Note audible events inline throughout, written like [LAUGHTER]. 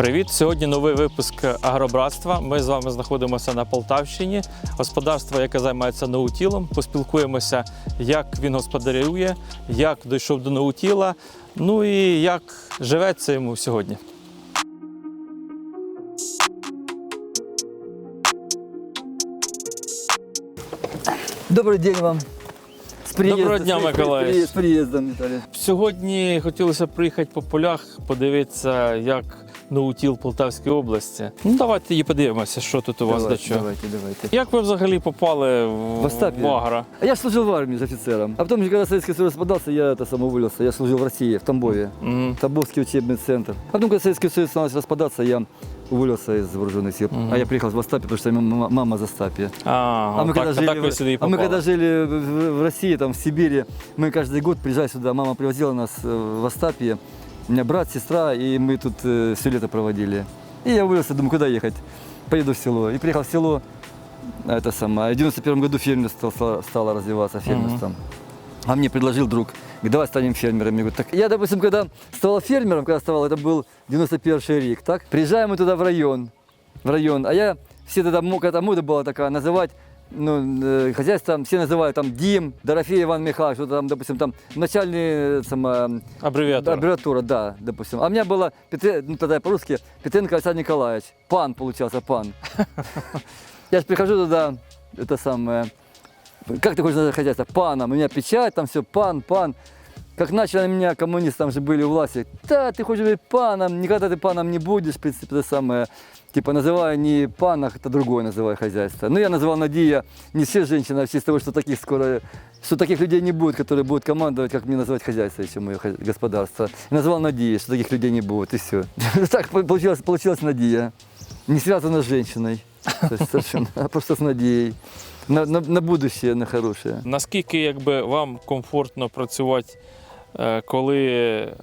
Привіт! Сьогодні новий випуск Агробратства. Ми з вами знаходимося на Полтавщині. Господарство, яке займається наутілом. Поспілкуємося, як він господарює, як дійшов до наутіла, ну і як живеться йому сьогодні. Добрый день вам. Доброго дня, С при- Миколаевич. при- С приездом, Виталий. Сьогодні хотілося приїхати по полях, подивитися, як наутіл Полтавської області. Ну давайте її подивимося, що тут у вас давайте, до чого. давайте, давайте. Як ви взагалі попали в, В Остапі. в Агро? А я служил в армии с офицером. А потом, когда Советский Союз распадался, я это сам уволился. Я служил в России, в Тамбове. Мгм. Тамбовский учебный центр. А потом, когда Советский Союз стал распадаться, я уволился из вооруженных сил. Мгм. А я приехал в Остапе, потому что мама, мама за Остапе. А, А мы, так, когда так жили, ви в- сюди і а мы попали. когда жили в, в- в России, там, в Сибири, мы каждый год приезжали сюда, мама привозила нас э, в Остапье. У меня брат, сестра, и мы тут все лето проводили. И я уволился, думаю, куда ехать? Поеду в село. И приехал в село, а это самое. В 91 году фермерство стало, стало развиваться, фермерством. А мне предложил друг, говорит, давай станем фермерами. Я говорю, так я, допустим, когда стал фермером, когда стал, это был 91 рик, так? Приезжаем мы туда в район, в район, а я все тогда, когда мода была такая, называть ну, э, хозяйство, там, все называют там Дим, Дорофей Иван Михайлович, что там, допустим, там начальный, э, сама, Абревіатура. аббревиатура, да, допустим. А у меня было, Петре- ну тогда по-русски, Петренко Александр Николаевич, пан получался, пан. [LAUGHS] Я же прихожу туда, это самое, как ты хочешь назвать хозяйство? Паном. У меня печать, там все, пан, пан. Как начали на меня коммунисты, там же были у власти. Да, ты хочешь быть паном, никогда ты паном не будешь, в принципе, это самое. Типа называю не панах, это другое называю хозяйство. Ну, я называл Надия не все женщины, а в честь того, что таких скоро, что таких людей не будет, которые будут командовать, как мне называть хозяйство еще мое хозя- господарство. И назвал Надия, что таких людей не будет, и все. [LAUGHS] Так получилось, получилась Надия. Не связана с женщиной. То есть совершенно, а просто с Надеей. На, на, на будущее, на хорошее. Наскільки якби вам комфортно працювати, е, коли е,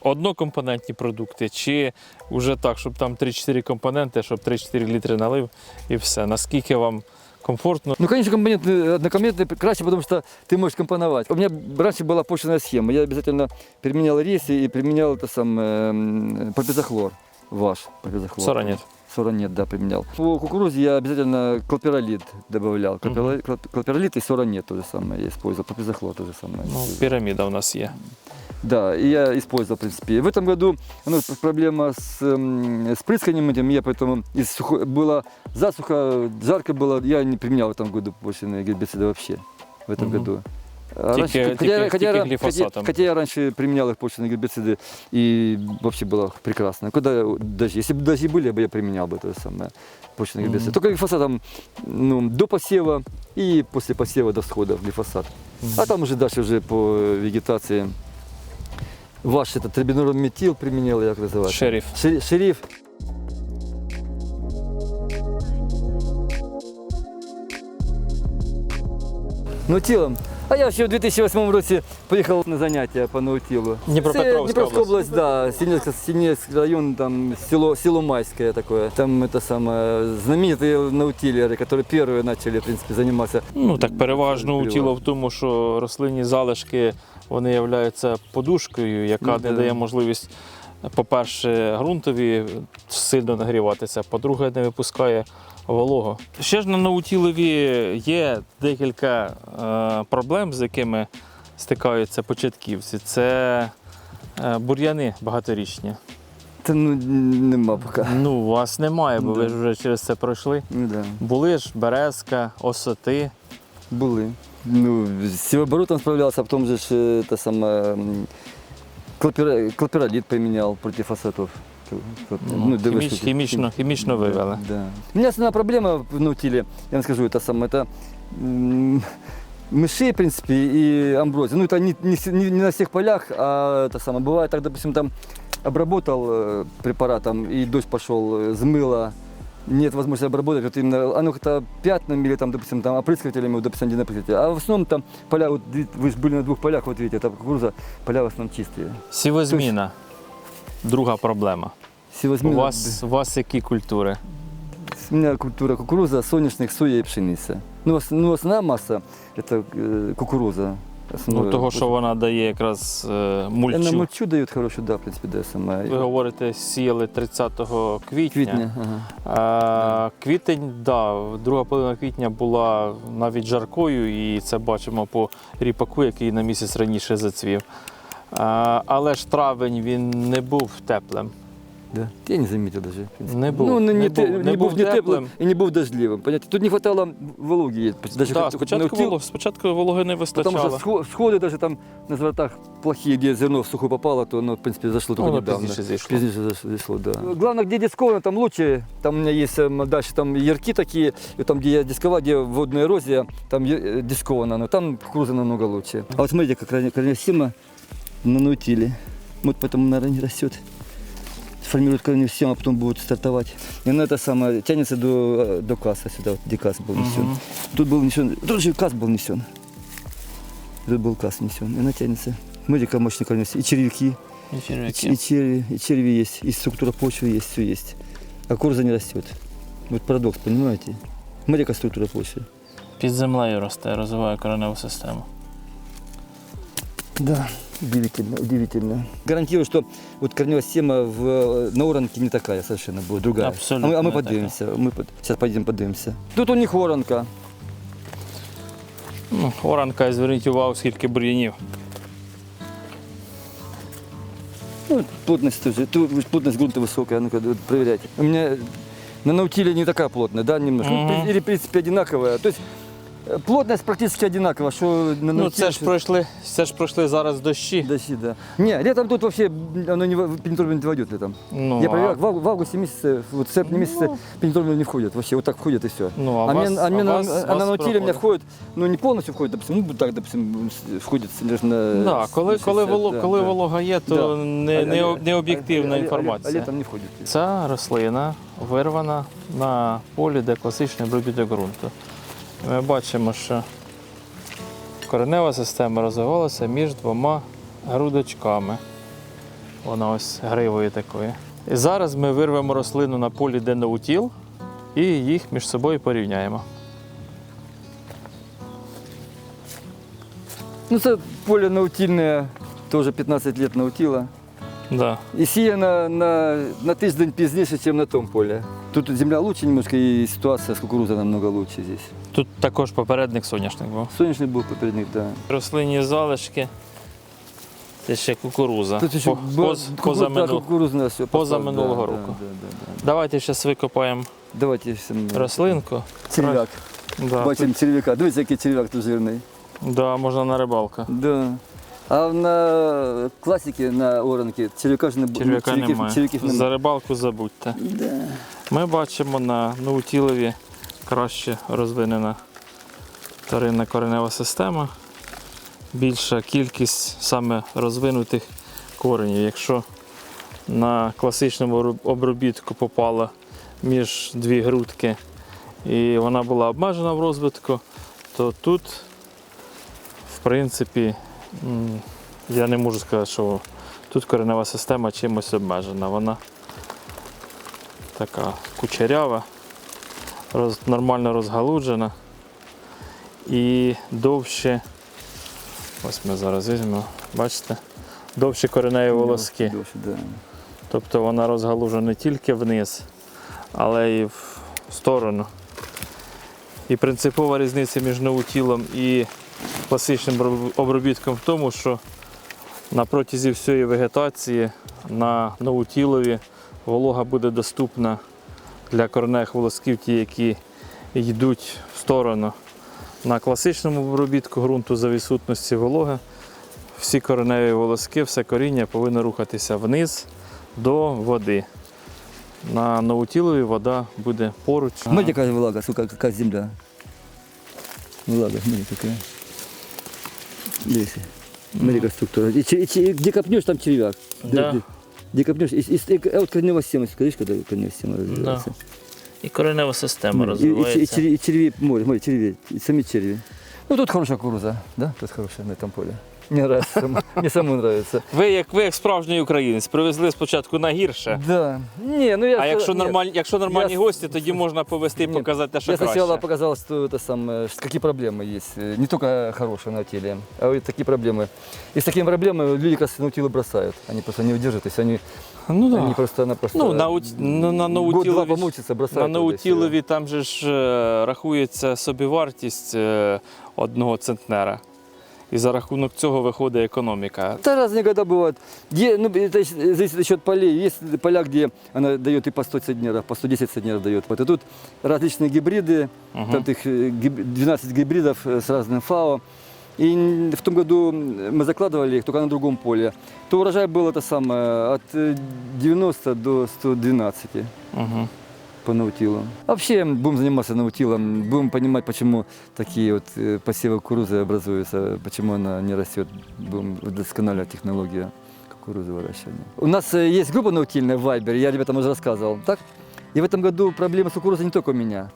однокомпонентні продукти, чи вже так, щоб там 3-4 компоненти, щоб 3-4 літри налив і все. Наскільки вам комфортно? Ну, конечно, компонентный, однокомпонентный краще, потому что ты можешь компоновать. У меня раньше была почвенная схема. Я обязательно применял рейсы и применял это самое, м, пропизохлор. Ваш пропизохлор. Соронет. Соронет, да, применял. По кукурузе я обязательно клоперолит добавлял. Клоперолит, клоп- клоперолит и соронет то же самое я использовал. Пропизохлор то же самое. Ну, піраміда у нас є. Да, и я использовал, в принципе. В этом году ну, проблема с, м, с прысканием этим, я поэтому из сухо, было засуха, жарко было, я не применял в этом году больше гербициды вообще, в этом Мгм. году. А Тільки- раньше- тільки- тільки ра- глифосатом. хотя, хотя я раньше применял их почвенные гербициды, и вообще было прекрасно. Куда дожди, если бы дожди были, я бы я применял бы то же самое, почвенные Мгм. гербициды. Только глифосатом ну, до посева и после посева до всхода глифосат. А там уже дальше уже по вегетации ваш этот трибинурометил применял, як називається? Шериф. Шері- Шериф. Наутілом. А я ще в 2008 році поїхав на заняття по наутілу. Дніпропетровська Це Дніпровська область. область, да, Синельский, Синельский район, там село, село Майское такое. Там это самое, знаменитые наутилеры, которые первые начали, в принципе, заниматься. Ну так переважно у Переважно. тіло в тому, що рослинні залишки вони являються подушкою, яка Ну, не да. дає можливість, по-перше, ґрунтові сильно нагріватися, по-друге, не випускає вологу. Ще ж на наутілові є декілька е, проблем, з якими стикаються початківці. Це е, бур'яни багаторічні. Та ну нема поки. Ну, у вас немає, бо ви ж вже через це пройшли. Ну, да. Були ж березка, осоти. Були. Ну, з сівоборотом справлявся, а потім же ж е, те саме м, клопіра- клопіроліт приміняв проти фасетів. Ну, дивись, хіміч- тут- хімічно- хімічно вивели. Да. У меня основная проблема в наутиле, я вам скажу, это самое, это м, мышей, в принципе, и амброзия. Ну, это не, не, все- не- не на всех полях, а это самое. Бывает так, допустим, там обработал э, препаратом, и дождь пошел, э, смыло, нет возможности обработать, вот именно оно как-то пятнами или там, допустим, там опрыскивателями, вот, допустим, один опрыскиватель. А в основном там поля, вот ви- вы же были на двух полях, вот видите, это кукуруза, поля в основном чистые. Сівозміна. Друга проблема. У вас, у вас які культури? У меня культура кукуруза, соняшник, соя и пшеница. Ну, ну основная масса это э, кукуруза. Ну, того, що вона дає якраз е, мульчу. мульчу дает хорошую, да, в принципе, да, сама. Ви говорите, сіяли 30 квітня. Квитня, ага. Е, Квітень, да, друга половина квітня була навіть жаркою, і це бачимо по ріпаку, який на місяць раніше зацвів. Е, Але ж травень він не був теплим. Да. Я не заметил даже. в принципе. Не був, Ну, не, не не, те- був- не не був був не теплим. теплым и не був дождливым. Понятно? Тут не хватало вологи. Даже Так, хоть- спочатку, наутил- волог, спочатку вологи не Потому вистачало. что всхо- всходы даже там на золотах плохие, где зерно в сухую попало, то оно, в принципе, зашло только Воно недавно. пізніше зійшло. Пізніше заш- зайшло, да. Главное, где дисковано, там лучше. Там у меня есть эм, дальше там ярки такие, и там, где я дисковал, где водная эрозия, там е- э, дисковано, но там кукуруза намного лучше. А вот смотрите, как корня- корневосема на наутиле. Вот поэтому, наверное, не растет. Формирует корневосем, а потом будет стартовать. И она это самое тянется до, э, до касса сюда, вот, где касс был несен. Мгм. Тут был несен, тут же касс был несен. Тут был касс несен, и она тянется. Смотрите, как мощный корневосем. И червяки. І И, черв'яки. и черви, и черви есть, и структура почвы есть, все есть. А курза не растет. Вот парадокс, понимаете? Смотри, какая структура почвы. Під землею росте, розвиває кореневу систему. Да, удивительно, удивительно. Гарантирую, что вот корневая система в, на оранке не такая совершенно будет, другая. Абсолютно А мы, а мы не подивимся, мы под- сейчас пойдем подивимся. Тут у них оранка. Ну, Оранка, зверніть увагу, скільки бур'янів. Ну, плотность тоже, тут плотность грунта высокая, ну-ка, вот проверяйте. У меня на наутиле не такая плотная, да, немножко. Ну, Мгм. Или, в принципе, одинаковая. То есть э, плотность практически одинакова, что на Ну, наутиле, це ж пройшли, це ж пройшли зараз дощі. Дожди, да. Не, летом тут вообще оно не, в- пенитормы не войдет летом. Ну, Я а- проверял, в, ав- в августе месяце, вот в сентябре месяце пенитормы не входят, вообще вот так входят и все. Ну, а, А, вас, мне, а, мне а на, вас, а на вас наутиле у меня проходить. входит, ну не полностью входит, допустим, ну так, допустим, с- входит лишь на... Да, коли, коли, 60, воло, да, коли да. волога є, то Да. не, А- не, а- не об'єктивна а- а- а- інформація. А летом не входит. Ця рослина вирвана на полі, де класичний обробіток ґрунту. Ми бачимо, що коренева система розвивалася між двома грудочками. Вона ось гривою такою. І зараз ми вирвемо рослину на полі, де наутіл, і їх між собою порівняємо. Ну, це поле наутильне, тоже 15 лет наутила. Да. І сіяно на, на тиждень пізніше, ніж на тому полі. Тут земля лучше немножко, і ситуація з кукурузою намного лучше здесь. Тут також попередник соняшник був. Сонячний був попередник, да. Рослинні залишки. Це ще кукуруза. Тут ще По- поз- кукурудза, поза минул- кукурузна все. поза минулого да, року. Да, да, да. Давайте зараз викопаємо Давайте всім рослинку. черв'як. Да, Бачимо черв'яка. Дивіться, який черв'як тут жирний. тут- да, можна на рибалку. Да. А на класіки, на оранки, черв'яка ж не було. Черв'яка черв'яків- немає. За рибалку забудьте. Да. Ми бачимо на наутілові краще розвинена вторинна коренева система. Більша кількість саме розвинутих коренів. Якщо на класичному обробітку попала між дві грудки і вона була обмежена в розвитку, то тут, в принципі, я не можу сказати, що тут коренева система чимось обмежена. Вона така кучерява, роз, нормально розгалуджена і довше, ось ми зараз візьмемо, бачите, довші кореневі волоски. Тобто вона розгалужена не тільки вниз, але й в сторону. І принципова різниця між наутілом і класичним оброб- обробітком в тому, що на протязі всієї вегетації на наутілові волога буде доступна для кореневих волосків, ті, які йдуть в сторону. На класичному обробітку ґрунту за відсутності вологи всі кореневі волоски, все коріння повинно рухатися вниз до води. На наутілові вода буде поруч. Смотрите, какая влага, сука, какая земля. Влага, смотри, какая. Здесь. Смотри, структура. И, и и где копнешь, там червяк. Да. Где, где копнешь, и, и, и, а вот корневая система, скажешь, когда корневая система развивается. І коренева система И, и, и, и, черви, и черви, море, море, черви, и сами черви. Ну тут хорошая кукуруза, да? Тут хорошая на этом поле. Мне нравится, самому- мне самому нравится. Ви як ви як справжній українець, привезли спочатку на гірше. Да. Не, ну я... А якщо нет. нормальні, якщо нормальні Я- гості, тоді можна повести і Нет, показати те, що Я сначала краще. показал, что это самое, что какие проблемы есть. Э, Не только хорошие на теле, а вот такие проблемы. И с такими проблемами люди как раз наутилы бросают. Они просто не удержат, то есть они, Ну, да. они просто-напросто... Ну, на, ут- на, на Год-два наутілові, помучиться, на бросают. туда и всё. наутілові там же ж е, рахується собівартість е, одного центнера. І за рахунок цього виходить економіка. Да разные года бывают. Где, ну, это с- зависит еще от полей. Есть поля, где она дает и по 100 центнеров, по 110 центнеров дает. Вот. И тут различные гибриды, Мгм. там их э, гиб- 12 гибридов э, с разным ФАО. И н- в том году мы закладывали их только на другом поле. То урожай был это самое от э, 90 до 112 Угу. по наутилу. Вообще будем заниматься наутилом, будем понимать, почему такие вот э, посевы кукурузы образуются, почему она не растет. Будем удосконаливать технологию кукурузы выращивания. У нас э, есть группа наутильная в Viber, я ребятам уже рассказывал, так? И в этом году проблемы с кукурузой не только у меня.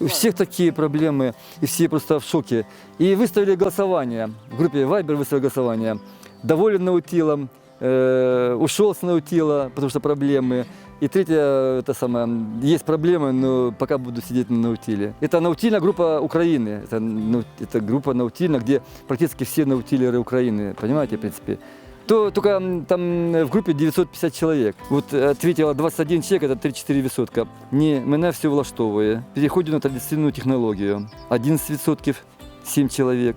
У всех такие проблемы, и все просто в шоке. И выставили голосование, в группе Viber выставили голосование. Доволен наутилом, э, ушел с наутила, потому что проблемы. И третье, это самое, есть проблемы, но пока буду сидеть на наутиле. Это наутильная группа Украины. Это, ну, это группа наутильна, где практически все наутилеры Украины, понимаете, в принципе. То только м, там э, в группе 950 человек. Вот э, ответило 21 человек, это 3-4 відсотка. Ні, мене все влаштовує. Переходжу на традиційну технологію. 11 відсотків, 7 чоловік.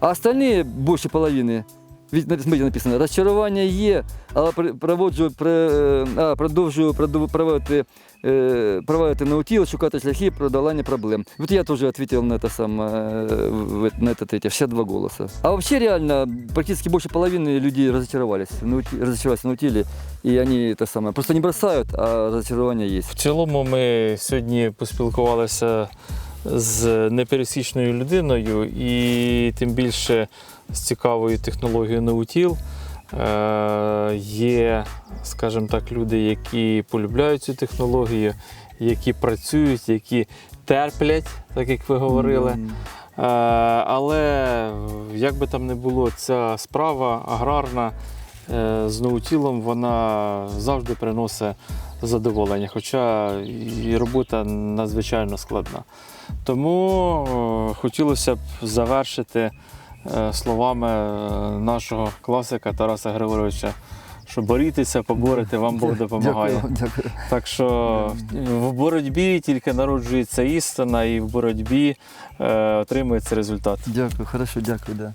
А остальные, більше половини, від- на- смотрите, написано, розчарування є, але пр- проводжу, пр- е, а, продовжую продов- проводити, е, проводити наутіл, шукати шляхи продолання проблем. Вот я тоже ответил на это самое, э, в- на это третье, 62 голоса. А вообще реально практически больше половины людей разочаровались, в наути- разочаровались в наутиле, и они это самое, просто не бросают, а разочарование есть. В цілому ми сьогодні поспілкувалися з непересічною людиною і тим більше з цікавою технологією наутіл. Е, є, скажімо так, люди, які полюбляють цю технологію, які працюють, які терплять, так як ви говорили. Е, Але як би там не було, ця справа аграрна е, з наутілом вона завжди приносить задоволення, хоча і робота надзвичайно складна. Тому е, хотілося б завершити е, словами е, нашого класика Тараса Григоровича, що борітеся, поборете, вам Бог допомагає. Дякую, дякую. Так що в боротьбі тільки народжується істина, і в боротьбі е, отримується результат. Дякую, хорошо, дякую, да.